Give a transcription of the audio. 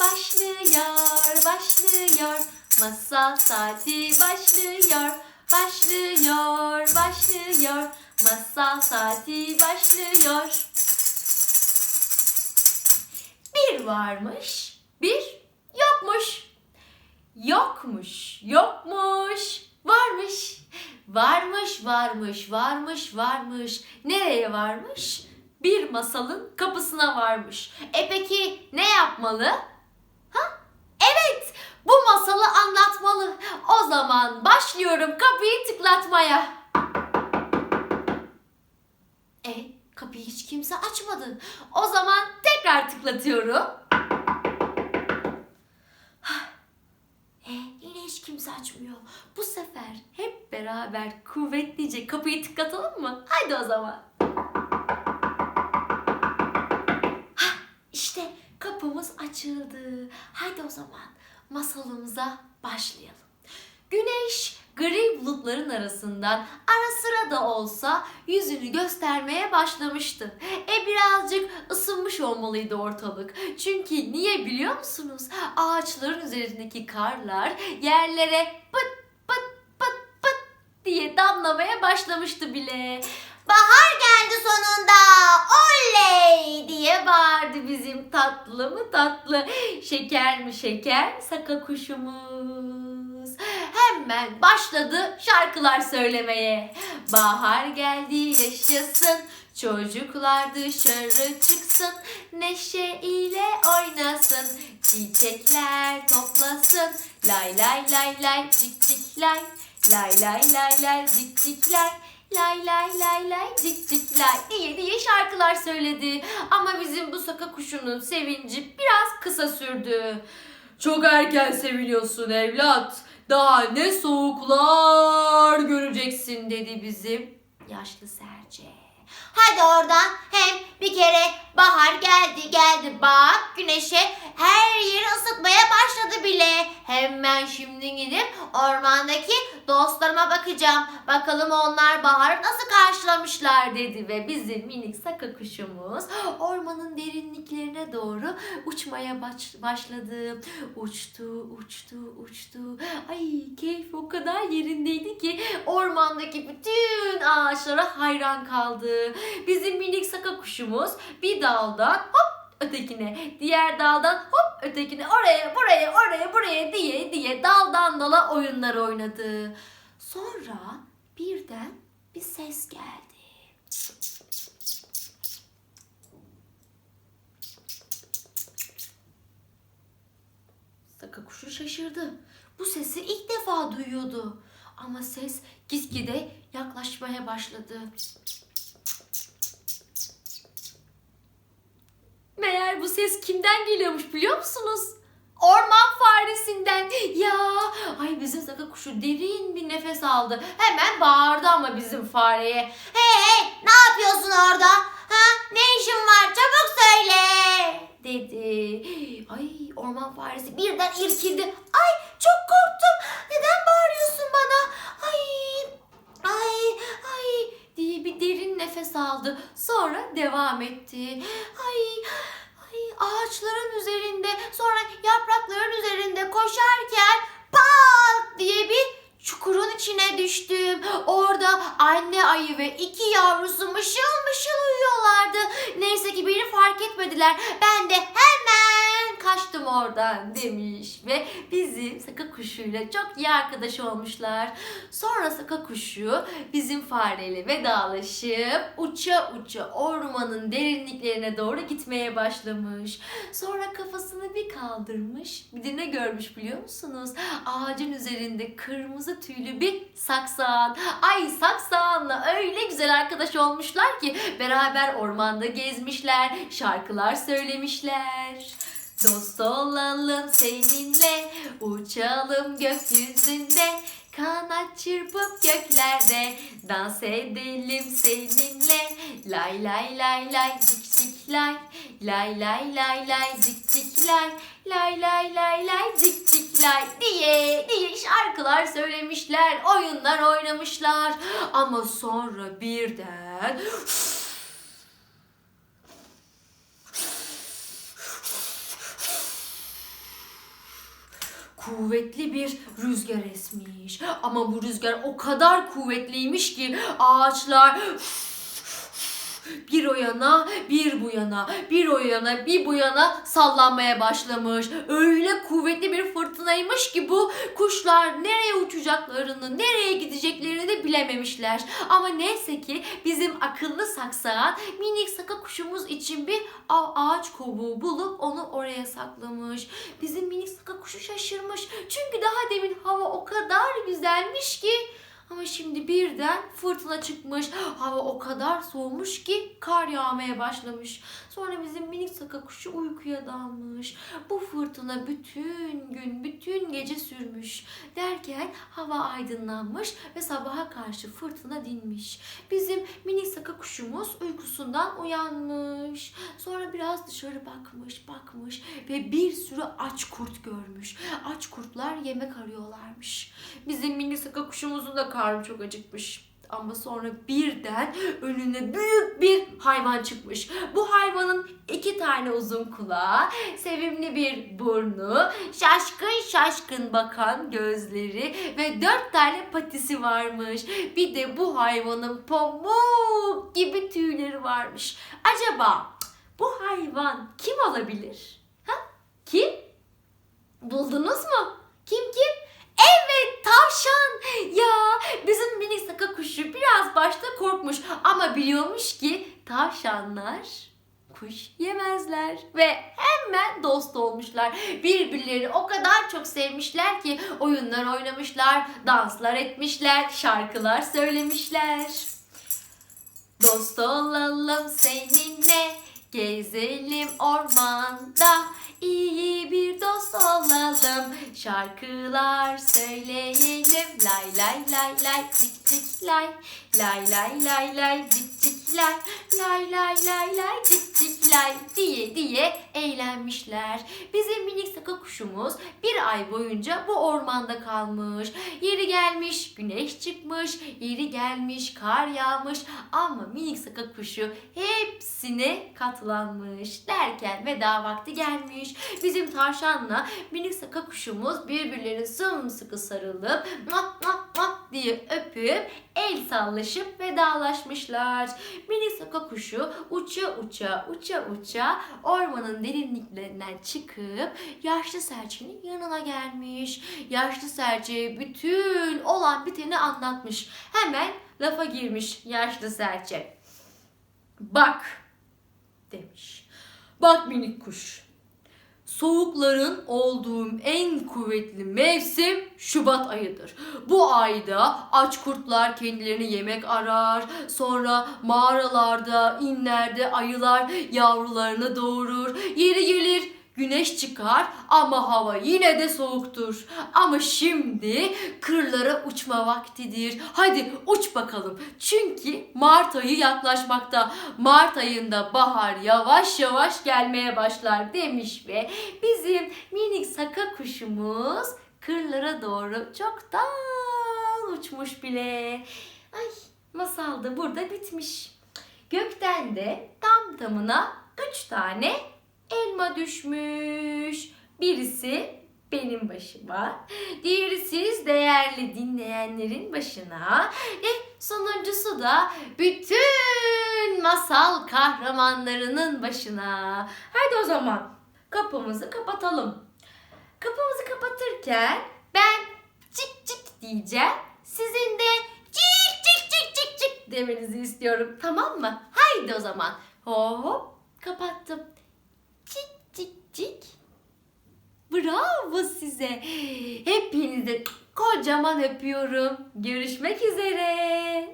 Başlıyor, başlıyor. Masal saati başlıyor. Başlıyor, başlıyor. Masal saati başlıyor. Bir varmış, bir yokmuş. Yokmuş, yokmuş, varmış. Varmış, varmış, varmış, varmış. Nereye varmış? Bir masalın kapısına varmış. E peki ne yapmalı? Masalı anlatmalı. O zaman başlıyorum kapıyı tıklatmaya. E, kapıyı hiç kimse açmadı. O zaman tekrar tıklatıyorum. E, yine hiç kimse açmıyor. Bu sefer hep beraber kuvvetlice kapıyı tıklatalım mı? Haydi o zaman. İşte kapımız açıldı. Haydi o zaman masalımıza başlayalım. Güneş gri bulutların arasından ara sıra da olsa yüzünü göstermeye başlamıştı. E birazcık ısınmış olmalıydı ortalık. Çünkü niye biliyor musunuz? Ağaçların üzerindeki karlar yerlere pıt pıt pıt pıt diye damlamaya başlamıştı bile. Bahar geldi sonunda oley tatlı mı tatlı? Şeker mi şeker? Saka kuşumuz. Hemen başladı şarkılar söylemeye. Bahar geldi yaşasın. Çocuklar dışarı çıksın. Neşe ile oynasın. Çiçekler toplasın. Lay lay lay lay cik cik lay. Lay lay lay lay cik cik lay Lay lay lay lay cik cik lay diye diye şarkılar söyledi. Ama bizim bu saka kuşunun sevinci biraz kısa sürdü. Çok erken seviniyorsun evlat. Daha ne soğuklar göreceksin dedi bizim yaşlı serçe. Hadi oradan hem bir kere bahar geldi geldi bak güneşe her yeri ısıtmaya başladı bile. Hemen şimdi gidip ormandaki dostlarıma bakacağım. Bakalım onlar baharı nasıl karşılamışlar dedi. ve bizim minik saka kuşumuz ormanın derinliklerine doğru uçmaya baş- başladı. Uçtu, uçtu, uçtu. Ay keyif o kadar yerindeydi ki ormandaki bütün ağaçlara hayran kaldı. Bizim minik saka kuşumuz bir daldan hop ötekine, diğer daldan hop ötekine, oraya, buraya, oraya, buraya diye diye daldan dala oyunlar oynadı. Sonra birden bir ses geldi. Saka kuşu şaşırdı. Bu sesi ilk defa duyuyordu. Ama ses gitgide yaklaşmaya başladı. Bu ses kimden geliyormuş biliyor musunuz? Orman faresinden. Ya ay bizim saka kuşu derin bir nefes aldı. Hemen bağırdı ama bizim fareye. Hey hey ne yapıyorsun orada? Ha ne işin var çabuk söyle. dedi. Ay orman faresi birden irkildi. Ay çok korktum. Neden bağırıyorsun bana? Ay ay ay diye bir derin nefes aldı. Sonra devam etti. Ay ağaçların üzerinde sonra yaprakların üzerinde koşarken pat diye bir çukurun içine düştüm. Orada anne ayı ve iki yavrusu mışıl mışıl uyuyorlardı. Neyse ki beni fark etmediler. Ben de hemen kaçtım oradan demiş ve bizim saka kuşuyla çok iyi arkadaş olmuşlar. Sonra saka kuşu bizim fareyle vedalaşıp uça uça ormanın derinliklerine doğru gitmeye başlamış. Sonra kafasını bir kaldırmış. Bir de ne görmüş biliyor musunuz? Ağacın üzerinde kırmızı tüylü bir saksağan. Ay saksağanla öyle güzel arkadaş olmuşlar ki beraber ormanda gezmişler, şarkılar söylemişler. Dost olalım seninle, uçalım gökyüzünde. Kanat çırpıp göklerde dans edelim seninle. Lay lay lay lay cik cik lay. Lay lay lay lay cik cik lay. Lay lay lay lay cik cik lay diye diye şarkılar söylemişler, oyunlar oynamışlar. Ama sonra birden kuvvetli bir rüzgar esmiş. Ama bu rüzgar o kadar kuvvetliymiş ki ağaçlar bir o yana, bir bu yana, bir o yana, bir bu yana sallanmaya başlamış. Öyle kuvvetli bir fırtınaymış ki bu kuşlar nereye uçacaklarını, nereye gideceklerini de bilememişler. Ama neyse ki bizim akıllı saksağan minik saka kuşumuz için bir ağaç kovuğu bulup onu oraya saklamış. Bizim minik saka kuşu şaşırmış. Çünkü daha demin hava o kadar güzelmiş ki ama şimdi birden fırtına çıkmış. Hava o kadar soğumuş ki kar yağmaya başlamış. Sonra bizim minik saka kuşu uykuya dalmış. Bu fırtına bütün gün, bütün gece sürmüş. Derken hava aydınlanmış ve sabaha karşı fırtına dinmiş. Bizim minik saka kuşumuz uykusundan uyanmış. Sonra biraz dışarı bakmış, bakmış ve bir sürü aç kurt görmüş. Aç kurtlar yemek arıyorlarmış. Bizim mini saka kuşumuzun da karnı çok acıkmış. Ama sonra birden önüne büyük bir hayvan çıkmış. Bu hayvanın iki tane uzun kulağı, sevimli bir burnu, şaşkın şaşkın bakan gözleri ve dört tane patisi varmış. Bir de bu hayvanın pamuk gibi tüyleri varmış. Acaba bu hayvan kim olabilir? Ha? Kim? Buldunuz mu? Kim kim? Evet tavşan. Ya bizim minik saka kuşu biraz başta korkmuş ama biliyormuş ki tavşanlar kuş yemezler ve hemen dost olmuşlar. Birbirlerini o kadar çok sevmişler ki oyunlar oynamışlar, danslar etmişler, şarkılar söylemişler. Dost olalım seninle, gezelim ormanda. İyi bir dost olalım, şarkılar söyleyelim. Lay lay lay lay cik cik lay, lay lay lay lay cik cik lay, lay lay lay lay cik cik lay diye diye eğlenmişler. Bizim minik saka kuşumuz bir ay boyunca bu ormanda kalmış. Yeri gelmiş güneş çıkmış, yeri gelmiş kar yağmış ama minik saka kuşu hepsine katlanmış. Derken veda vakti gelmiş. Bizim tavşanla minik saka kuşumuz birbirlerine sımsıkı sarılıp mak mak mak diye öpüp el sallaşıp vedalaşmışlar. Minik saka uça uça uça uça ormanın derinliklerinden çıkıp yaşlı serçenin yanına gelmiş. Yaşlı serçeye bütün olan biteni anlatmış. Hemen lafa girmiş yaşlı serçe. Bak demiş. Bak minik kuş. Soğukların olduğu en kuvvetli mevsim Şubat ayıdır. Bu ayda aç kurtlar kendilerini yemek arar. Sonra mağaralarda, inlerde ayılar yavrularını doğurur. Yeri gelir güneş çıkar ama hava yine de soğuktur. Ama şimdi kırlara uçma vaktidir. Hadi uç bakalım. Çünkü Mart ayı yaklaşmakta. Mart ayında bahar yavaş yavaş gelmeye başlar demiş ve bizim minik saka kuşumuz kırlara doğru çoktan uçmuş bile. Ay masal da burada bitmiş. Gökten de tam tamına üç tane elma düşmüş. Birisi benim başıma, diğeri siz değerli dinleyenlerin başına ve sonuncusu da bütün masal kahramanlarının başına. Hadi o zaman kapımızı kapatalım. Kapımızı kapatırken ben cik cik diyeceğim. Sizin de cik cik cik cik cik demenizi istiyorum. Tamam mı? Haydi o zaman. Hop kapattım. Cik. Bravo size. Hepinizi kocaman öpüyorum. Görüşmek üzere.